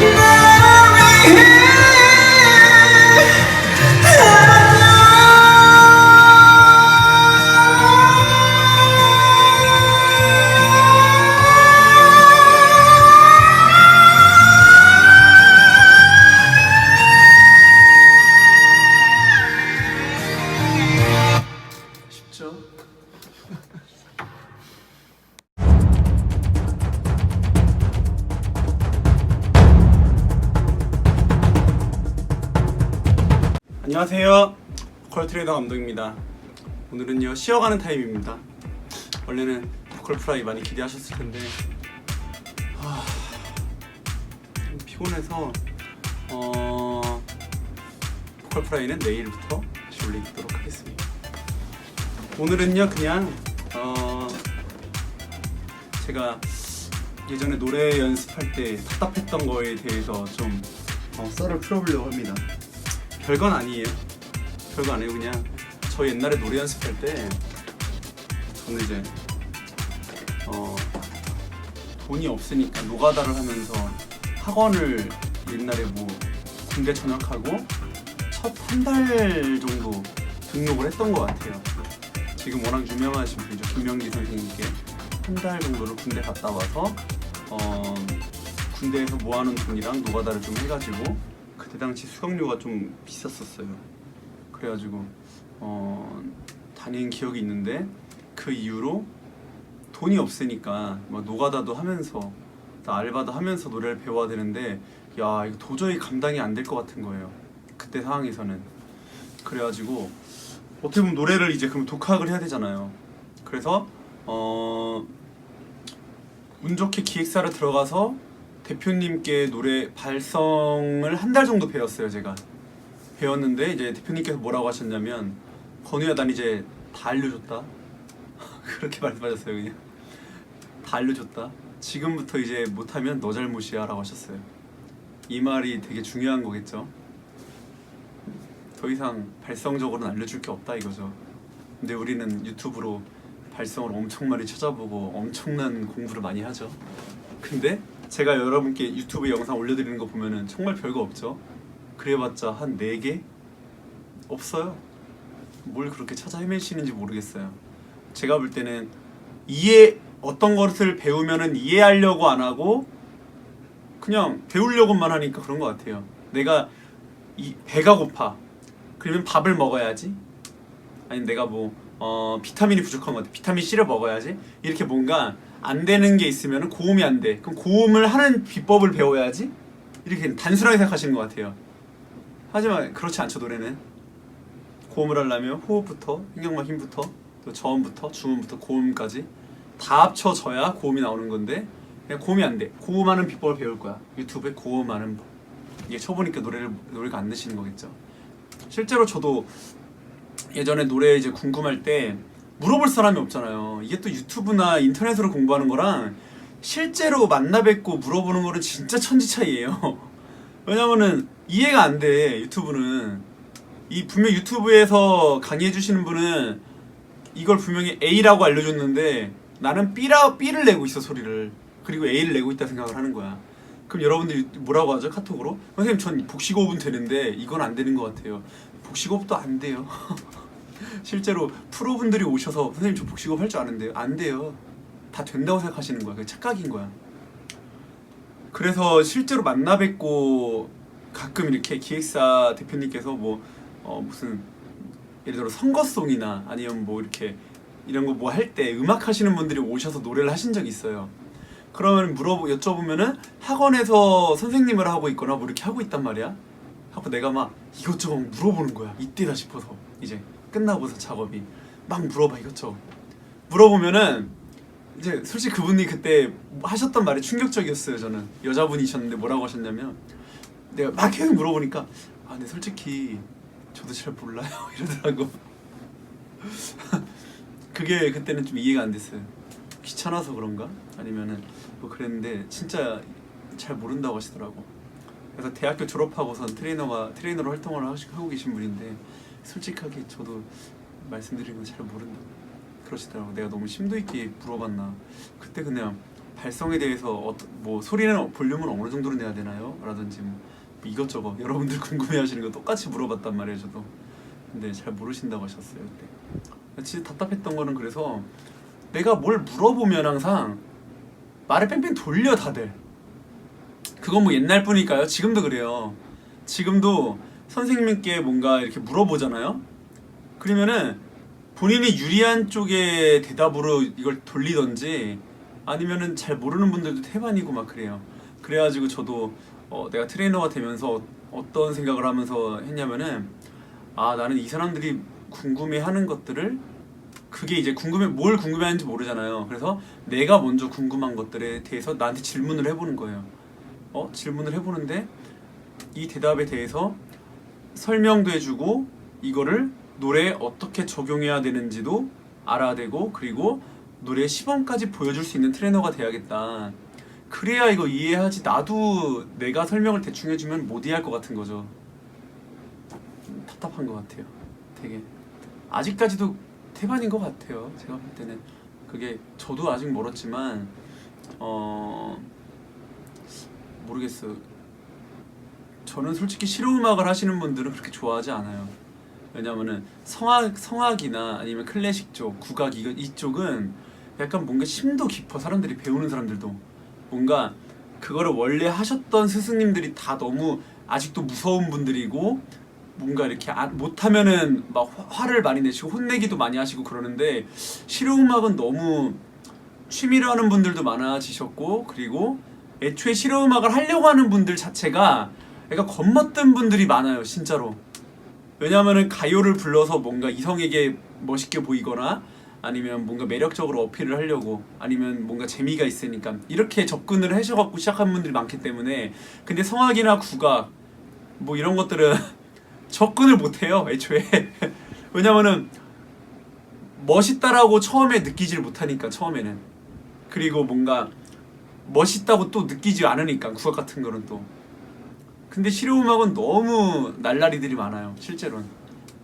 쉽 안녕하세요. 보컬 트레이너 감독입니다. 오늘은요 쉬어가는 타임입니다. 원래는 보컬 프라이 많이 기대하셨을 텐데 하... 좀 피곤해서 어... 보컬 프라이는 내일부터 다시 올리도록 하겠습니다. 오늘은요 그냥 어 제가 예전에 노래 연습할 때 답답했던 거에 대해서 좀 어, 썰을 풀어보려고 합니다. 별건 아니에요. 별거 아니에요. 그냥 저 옛날에 노래 연습할 때 저는 이제 어 돈이 없으니까 노가다를 하면서 학원을 옛날에 뭐 군대 전역하고 첫 한 달 정도 등록을 했던 것 같아요. 지금 워낙 유명하신 분이죠 김명기 선생님께 한 달 정도를 군대 갔다 와서 어, 군대에서 모아놓은 돈이랑 노가다를 좀 해가지고 그때 당시 수강료가 좀 비쌌었어요. 그래가지고 어, 다닌 기억이 있는데 그 이후로 돈이 없으니까 막 노가다도 하면서 또 알바도 하면서 노래를 배워야 되는데 야 이거 도저히 감당이 안 될 것 같은 거예요. 그때 상황에서는 그래가지고 어떻게 보면 노래를 이제 그럼 독학을 해야 되잖아요. 그래서 어, 운 좋게 기획사를 들어가서 대표님께 노래 발성을 한 달 정도 배웠어요, 제가. 배웠는데 이제 대표님께서 뭐라고 하셨냐면 건우야 난 이제 다 알려줬다. 그렇게 말씀하셨어요, 그냥. 다 알려줬다. 지금부터 이제 못하면 너 잘못이야 라고 하셨어요. 이 말이 되게 중요한 거겠죠. 더 이상 발성적으로는 알려줄 게 없다 이거죠. 근데 우리는 유튜브로 발성을 엄청 많이 찾아보고 엄청난 공부를 많이 하죠. 근데 제가 여러분께 유튜브 영상 올려드리는 거 보면은 정말 별거 없죠. 그래봤자 한 4개? 없어요. 뭘 그렇게 찾아 헤매시는지 모르겠어요. 제가 볼 때는 이해 어떤 것을 배우면은 이해하려고 안 하고 그냥 배우려고만 하니까 그런 것 같아요. 내가 이 배가 고파. 그러면 밥을 먹어야지. 아니 내가 뭐 어, 비타민이 부족한 것 같아. 비타민 C를 먹어야지. 이렇게 뭔가 안 되는 게 있으면 고음이 안 돼. 그럼 고음을 하는 비법을 배워야지. 이렇게 단순하게 생각하시는 것 같아요. 하지만 그렇지 않죠 노래는. 고음을 하려면 호흡부터 횡격막 힘부터 또 저음부터 중음부터 고음까지 다 합쳐져야 고음이 나오는 건데 그냥 고음이 안 돼. 고음하는 비법을 배울 거야. 유튜브에 고음하는 법. 이게 쳐보니까 노래를 노래가 안 되시는 거겠죠. 실제로 저도 예전에 노래 이제 궁금할 때 물어볼 사람이 없잖아요. 이게 또 유튜브나 인터넷으로 공부하는 거랑 실제로 만나 뵙고 물어보는 거는 진짜 천지 차이예요. 왜냐면은 이해가 안 돼. 유튜브는 이 분명 유튜브에서 강의해 주시는 분은 이걸 분명히 A라고 알려줬는데 나는 B라 B를 내고 있어 소리를 그리고 A를 내고 있다 생각을 하는 거야. 그럼 여러분들이 뭐라고 하죠 카톡으로? 선생님 전 복식호흡은 되는데 이건 안 되는 것 같아요. 복식호흡도 안 돼요. 실제로 프로분들이 오셔서 선생님 저 복식호흡 할줄 아는데요. 안 돼요. 다 된다고 생각하시는 거야. 그게 착각인 거야. 그래서 실제로 만나 뵙고 가끔 이렇게 기획사 대표님께서 뭐 어, 무슨 예를 들어 선거송이나 아니면 뭐 이렇게 이런 거 뭐 할 때 음악 하시는 분들이 오셔서 노래를 하신 적이 있어요. 그러면 물어보 여쭤보면은 학원에서 선생님을 하고 있거나 뭐 이렇게 하고 있단 말이야. 하고 내가 막 이것저것 물어보는 거야. 이때다 싶어서 이제 끝나고서 작업이 막 물어봐 이것저것. 물어보면은 이제 솔직히 그분이 그때 하셨던 말이 충격적이었어요. 저는 여자분이셨는데 뭐라고 하셨냐면 내가 막 계속 물어보니까 아, 근데 솔직히 저도 잘 몰라요 이러더라고. 그게 그때는 좀 이해가 안 됐어요. 귀찮아서 그런가? 아니면은 뭐 그랬는데 진짜 잘 모른다고 하시더라고. 그래서 대학교 졸업하고선 트레이너가 트레이너로 활동을 하고 계신 분인데 솔직하게 저도 말씀드리는 건 잘 모른다고 그러시더라고. 내가 너무 심도 있게 물어봤나. 그때 그냥 발성에 대해서 어떠, 뭐 소리는 볼륨을 어느 정도로 내야 되나요? 라든지 뭐 이것저것 여러분들 궁금해하시는 거 똑같이 물어봤단 말이에요 저도 근데 잘 모르신다고 하셨어요 그때 진짜 답답했던 거는 그래서 내가 뭘 물어보면 항상 말을 뺑뺑 돌려 다들 그건 뭐 옛날 뿐일까요? 지금도 그래요 지금도 선생님께 뭔가 이렇게 물어보잖아요 그러면은 본인이 유리한 쪽의 대답으로 이걸 돌리던지 아니면은 잘 모르는 분들도 태반이고 막 그래요. 그래가지고 저도 어, 내가 트레이너가 되면서 어떤 생각을 하면서 했냐면은 아 나는 이 사람들이 궁금해하는 것들을 그게 이제 궁금해 뭘 궁금해하는지 모르잖아요. 그래서 내가 먼저 궁금한 것들에 대해서 나한테 질문을 해보는 거예요. 어 질문을 해보는데 이 대답에 대해서 설명도 해주고 이거를 노래에 어떻게 적용해야 되는지도 알아야 되고 그리고 노래 시범까지 보여줄 수 있는 트레이너가 돼야겠다. 그래야 이거 이해하지. 나도 내가 설명을 대충 해주면 못 이해할 것 같은 거죠. 좀 답답한 것 같아요. 되게 아직까지도 태반인 것 같아요. 제가 볼 때는 그게 저도 아직 멀었지만 어 모르겠어. 저는 솔직히 실용음악을 하시는 분들은 그렇게 좋아하지 않아요. 왜냐면은 성악 성악이나 아니면 클래식 쪽, 국악 이거 이쪽은 약간 뭔가 심도 깊어 사람들이 배우는 사람들도 뭔가 그거를 원래 하셨던 스승님들이 다 너무 아직도 무서운 분들이고 뭔가 이렇게 안- 못하면은 막 화- 화를 많이 내시고 혼내기도 많이 하시고 그러는데 실용음악은 너무 취미로 하는 분들도 많아지셨고 그리고 애초에 실용음악을 하려고 하는 분들 자체가 약간 겁먹던 분들이 많아요 진짜로. 왜냐하면은 가요를 불러서 뭔가 이성에게 멋있게 보이거나 아니면 뭔가 매력적으로 어필을 하려고 아니면 뭔가 재미가 있으니까 이렇게 접근을 하셔갖고 시작한 분들이 많기 때문에 근데 성악이나 국악 뭐 이런 것들은 접근을 못해요 애초에. 왜냐면은 멋있다라고 처음에 느끼질 못하니까 처음에는. 그리고 뭔가 멋있다고 또 느끼지 않으니까 국악 같은 거는 또 근데 실용음악은 너무 날라리들이 많아요 실제로는.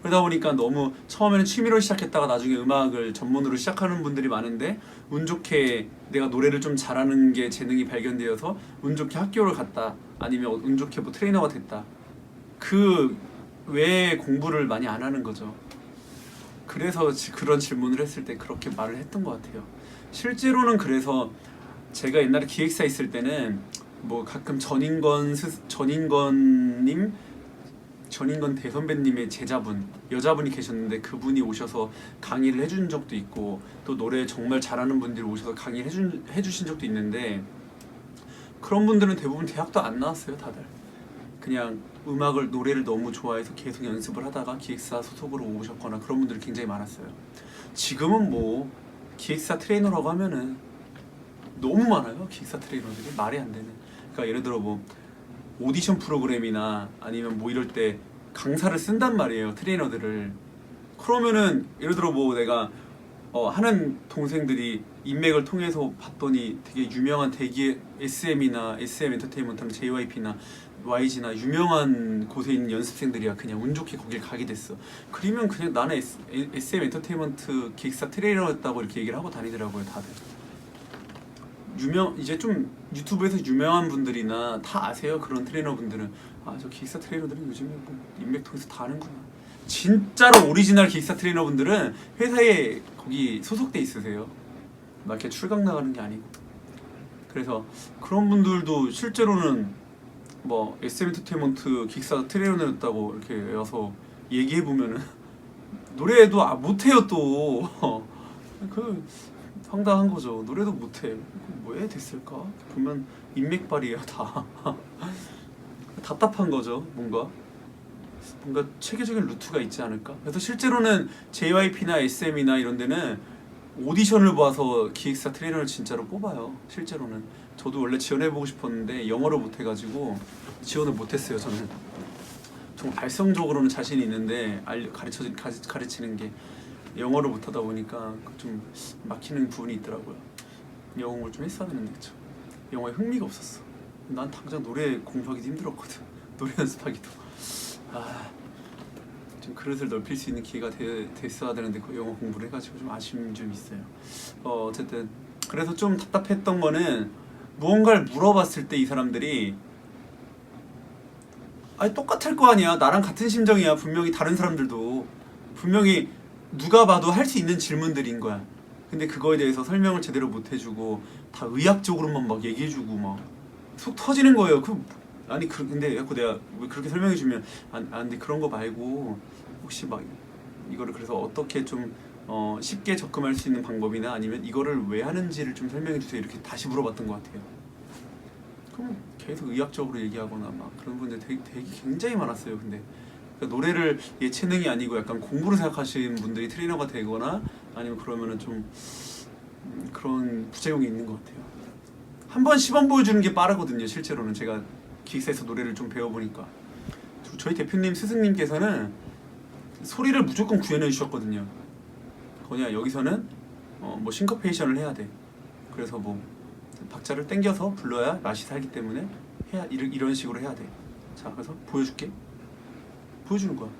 그러다 보니까 너무 처음에는 취미로 시작했다가 나중에 음악을 전문으로 시작하는 분들이 많은데 운 좋게 내가 노래를 좀 잘하는 게 재능이 발견되어서 운 좋게 학교를 갔다 아니면 운 좋게 뭐 트레이너가 됐다. 그 외에 공부를 많이 안 하는 거죠. 그래서 지- 그런 질문을 했을 때 그렇게 말을 했던 것 같아요. 실제로는 그래서 제가 옛날에 기획사 있을 때는 뭐 가끔 전인건 스, 전인건님 전인건 대선배님의 제자분 여자분이 계셨는데 그분이 오셔서 강의를 해준 적도 있고 또 노래 정말 잘하는 분들이 오셔서 강의를 해준 해주신 적도 있는데 그런 분들은 대부분 대학도 안 나왔어요 다들. 그냥 음악을 노래를 너무 좋아해서 계속 연습을 하다가 기획사 소속으로 오셨거나 그런 분들이 굉장히 많았어요. 지금은 뭐 기획사 트레이너라고 하면은 너무 많아요 기획사 트레이너들이. 말이 안 되는 그러니까 예를 들어 뭐 오디션 프로그램이나 아니면 뭐 이럴 때 강사를 쓴단 말이에요 트레이너들을 그러면은 예를 들어 뭐 내가 어, 하는 동생들이 인맥을 통해서 봤더니 되게 유명한 대기의 SM이나 SM 엔터테인먼트나 JYP나 YG나 유명한 곳에 있는 연습생들이야 그냥 운 좋게 거길 가게 됐어. 그러면 그냥 나는 S, SM 엔터테인먼트 기획사 트레이너였다고 이렇게 얘기를 하고 다니더라고요 다들. 유명 이제 좀 유튜브에서 유명한 분들이나 다 아세요? 그런 트레이너 분들은. 아 저 기획사 트레이너들은 요즘에 뭐 인맥 통해서 다 하는구나. 진짜로 오리지널 기획사 트레이너 분들은 회사에 거기 소속돼 있으세요. 막 이렇게 출강 나가는 게 아니고. 그래서 그런 분들도 실제로는 뭐 SM 엔터테인먼트 기획사 트레이너였다고 이렇게 와서 얘기해 보면은 노래도 아, 못해요 또 그 황당한 거죠. 노래도 못해. 왜 됐을까? 보면 인맥발이에요 다. 답답한 거죠. 뭔가 뭔가 체계적인 루트가 있지 않을까? 그래서 실제로는 JYP나 SM이나 이런 데는 오디션을 봐서 기획사 트레이너를 진짜로 뽑아요. 실제로는 저도 원래 지원해보고 싶었는데 영어를 못해가지고 지원을 못했어요. 저는 좀 발성적으로는 자신이 있는데 알, 가르쳐 가르- 가르치는 게 영어를 못하다 보니까 좀 막히는 부분이 있더라고요. 영어 공부를 좀 했어야 되는데 그쵸? 영어에 흥미가 없었어. 난 당장 노래 공부하기도 힘들었거든. 노래 연습하기도. 아, 좀 그릇을 넓힐 수 있는 기회가 되, 됐어야 되는데 그 영어 공부를 해가지고 좀 아쉬움이 좀 있어요. 어, 어쨌든 그래서 좀 답답했던 거는 무언가를 물어봤을 때 이 사람들이 아니 똑같을 거 아니야 나랑 같은 심정이야 분명히 다른 사람들도 분명히 누가 봐도 할 수 있는 질문들인 거야 근데 그거에 대해서 설명을 제대로 못 해주고 다 의학적으로만 막 얘기해주고 막 속 터지는 거예요 그 아니 그 근데 자꾸 내가 왜 그렇게 설명해주면 안, 아 근데 그런 거 말고 혹시 막 이거를 그래서 어떻게 좀 어, 쉽게 접근할 수 있는 방법이나 아니면 이거를 왜 하는지를 좀 설명해 주세요 이렇게 다시 물어봤던 것 같아요. 그럼 계속 의학적으로 얘기하거나 막 그런 분들 되게, 되게 굉장히 많았어요. 근데 그러니까 노래를 예체능이 아니고 약간 공부로 생각하시는 분들이 트레이너가 되거나 아니면 그러면은 좀 음, 그런 부작용이 있는 것 같아요. 한 번 시범 보여주는 게 빠르거든요. 실제로는 제가 기획사에서 노래를 좀 배워보니까 저희 대표님 스승님께서는 소리를 무조건 구현해 주셨거든요. 거냐 여기서는 어, 뭐 싱커페이션을 해야 돼. 그래서 뭐 박자를 땡겨서 불러야 맛이 살기 때문에 해야 이런 식으로 해야 돼. 자 그래서 보여줄게. 보여주는 거야.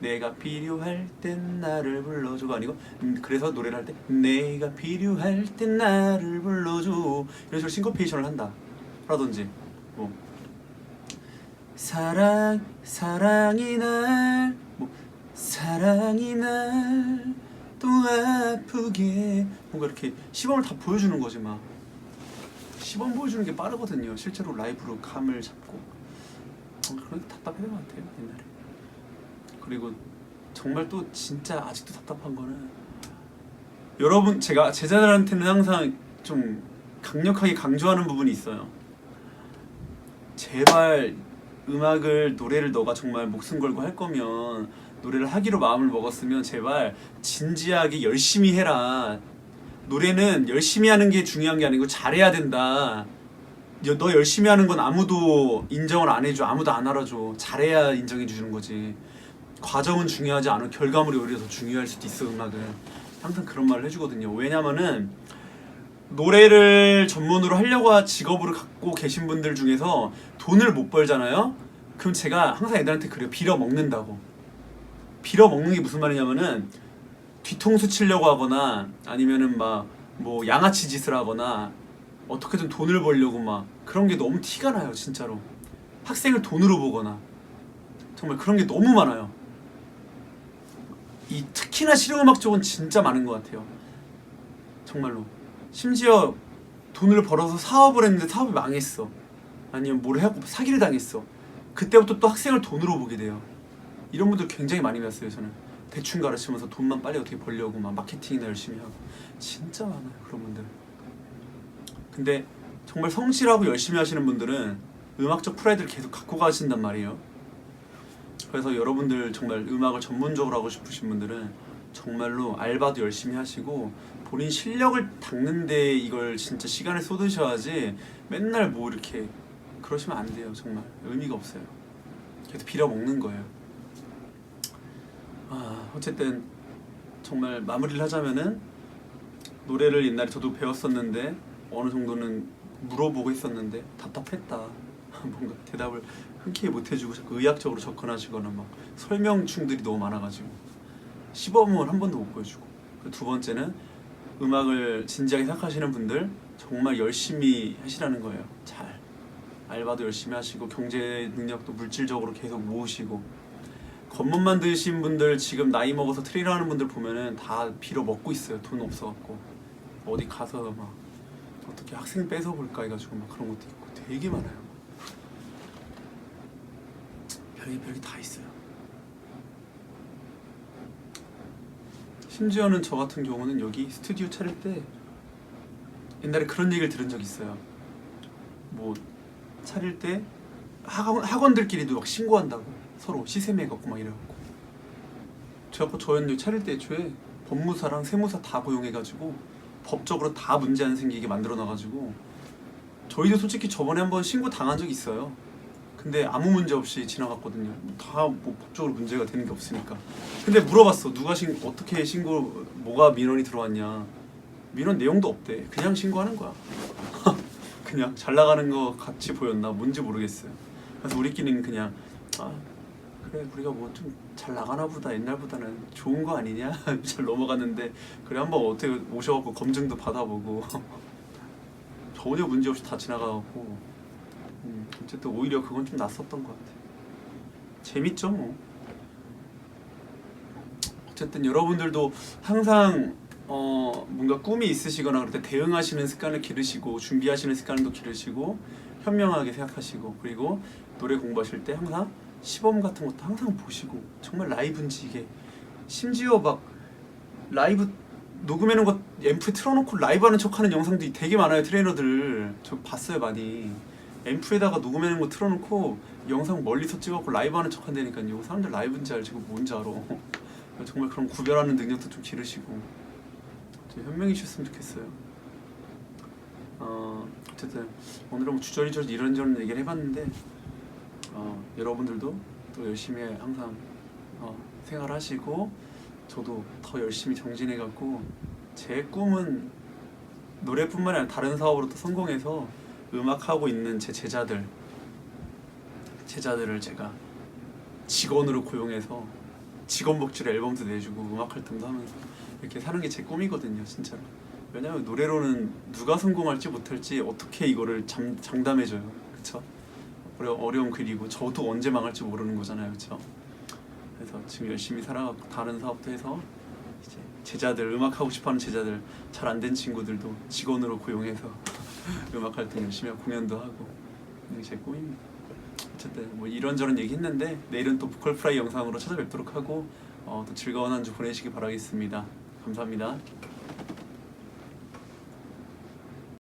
내가 필요할 땐 나를 불러줘가 아니고 음, 그래서 노래를 할 때 내가 필요할 땐 나를 불러줘. 이런 식으로 싱커페이션을 한다. 라든지 뭐. 사랑 사랑이 날 뭐. 사랑이 날 또 아프게. 뭔가 이렇게 시범을 다 보여주는 거지 막. 시범 보여주는 게 빠르거든요. 실제로 라이브로 감을 잡고. 어, 그런 게것 같아요 옛날에 그리고 정말 또 진짜 아직도 답답한 거는 여러분 제가 제자들한테는 항상 좀 강력하게 강조하는 부분이 있어요 제발 음악을 노래를 너가 정말 목숨 걸고 할 거면 노래를 하기로 마음을 먹었으면 제발 진지하게 열심히 해라. 노래는 열심히 하는 게 중요한 게 아니고 잘해야 된다. 여- 너 열심히 하는 건 아무도 인정을 안 해줘. 아무도 안 알아줘. 잘해야 인정해 주는 거지. 과정은 중요하지 않아. 결과물이 오히려 더 중요할 수도 있어. 음악은 항상 그런 말을 해주거든요. 왜냐면은 노래를 전문으로 하려고 하- 직업으로 갖고 계신 분들 중에서 돈을 못 벌잖아요. 그럼 제가 항상 애들한테 그래요. 빌어 먹는다고. 빌어 먹는 게 무슨 말이냐면은 뒤통수 치려고 하거나 아니면은 막 뭐 양아치 짓을 하거나 어떻게든 돈을 벌려고 막 그런 게 너무 티가 나요, 진짜로. 학생을 돈으로 보거나 정말 그런 게 너무 많아요. 이 특히나 실용음악 쪽은 진짜 많은 것 같아요. 정말로. 심지어 돈을 벌어서 사업을 했는데 사업이 망했어. 아니면 뭘 해갖고 사기를 당했어. 그때부터 또 학생을 돈으로 보게 돼요. 이런 분들 굉장히 많이 봤어요. 저는 대충 가르치면서 돈만 빨리 어떻게 벌려고 막 마케팅이나 열심히 하고 진짜 많아요. 그런 분들. 근데 정말 성실하고 열심히 하시는 분들은 음악적 프라이드를 계속 갖고 가신단 말이에요. 그래서 여러분들 정말 음악을 전문적으로 하고 싶으신 분들은 정말로 알바도 열심히 하시고 본인 실력을 닦는데 이걸 진짜 시간을 쏟으셔야지 맨날 뭐 이렇게 그러시면 안 돼요 정말. 의미가 없어요. 계속 빌어 먹는 거예요. 아 어쨌든 정말 마무리를 하자면은 노래를 옛날에 저도 배웠었는데 어느 정도는 물어보고 했었는데 답답했다. 뭔가 대답을 흔쾌히 못 해주고 자꾸 의학적으로 접근하시거나 막 설명충들이 너무 많아가지고 시범은 한 번도 못 보여주고. 그두 번째는 음악을 진지하게 생각하시는 분들 정말 열심히 하시라는 거예요. 잘 알바도 열심히 하시고 경제 능력도 물질적으로 계속 모으시고. 겉멋만 드신 분들 지금 나이 먹어서 트레이너 하는 분들 보면은 다 빌어 먹고 있어요. 돈 없어갖고. 어디 가서 막 어떻게 학생 뺏어 볼까 해가지고 막 그런 것도 있고 되게 많아요. 별게 별게 다 있어요. 심지어는 저 같은 경우는 여기 스튜디오 차릴 때 옛날에 그런 얘기를 들은 적 있어요. 뭐 차릴 때 학원, 학원들끼리도 막 신고한다고 서로 시세매 갖고 막 이래갖고. 저하고 저였는데 차릴 때 애초에 법무사랑 세무사 다 고용해가지고 법적으로 다 문제 안 생기게 만들어 놔가지고 저희도 솔직히 저번에 한번 신고 당한 적 있어요. 근데 아무 문제 없이 지나갔거든요. 다 뭐 법적으로 문제가 되는 게 없으니까. 근데 물어봤어. 누가 신 어떻게 신고 뭐가 민원이 들어왔냐. 민원 내용도 없대. 그냥 신고하는 거야. 그냥 잘 나가는 거 같이 보였나 뭔지 모르겠어요. 그래서 우리끼리는 그냥 아 그래 우리가 뭐 좀 잘 나가나 보다. 옛날보다는 좋은 거 아니냐? 잘 넘어갔는데. 그래 한번 어떻게 오셔갖고 검증도 받아보고. 전혀 문제 없이 다 지나가고. 음, 어쨌든 오히려 그건 좀 낯섰던 것 같아. 재밌죠 뭐. 어쨌든 여러분들도 항상 어 뭔가 꿈이 있으시거나 그럴 때 대응하시는 습관을 기르시고 준비하시는 습관도 기르시고 현명하게 생각하시고 그리고 노래 공부하실 때 항상 시범 같은 것도 항상 보시고 정말 라이브인지 이게 심지어 막 라이브 녹음해놓은 거 앰프에 틀어놓고 라이브 하는 척하는 영상도 되게 많아요 트레이너들. 저 봤어요 많이. 앰프에다가 녹음해놓은 거 틀어놓고 영상 멀리서 찍어갖고 라이브 하는 척 한다니까요. 사람들 라이브인지 알지 그 뭔지 알아. 정말 그런 구별하는 능력도 좀 기르시고. 좀 현명해주셨으면 좋겠어요. 어, 어쨌든 오늘은 뭐 주저리저리 이런저런 얘기를 해봤는데 어, 여러분들도 또 열심히 항상 어, 생활하시고 저도 더 열심히 정진해갖고 제 꿈은 노래뿐만 아니라 다른 사업으로 또 성공해서 음악하고 있는 제 제자들 제자들을 제가 직원으로 고용해서 직원 복지로 앨범도 내주고 음악 활동도 하면서 이렇게 사는 게 제 꿈이거든요 진짜로 왜냐면 노래로는 누가 성공할지 못할지 어떻게 이거를 장, 장담해줘요 그쵸? 어려, 어려운 글이고 저도 언제 망할지 모르는 거잖아요 그쵸? 그래서 지금 열심히 살아가고 다른 사업도 해서 이제 제자들 음악 하고 싶어하는 제자들 잘 안 된 친구들도 직원으로 고용해서 음악 활동 열심히 하고 공연도 하고 이게 제 꿈입니다. 어쨌든 뭐 이런저런 얘기 했는데 내일은 또 보컬 프라이 영상으로 찾아뵙도록 하고 어, 또 즐거운 한 주 보내시기 바라겠습니다. 감사합니다.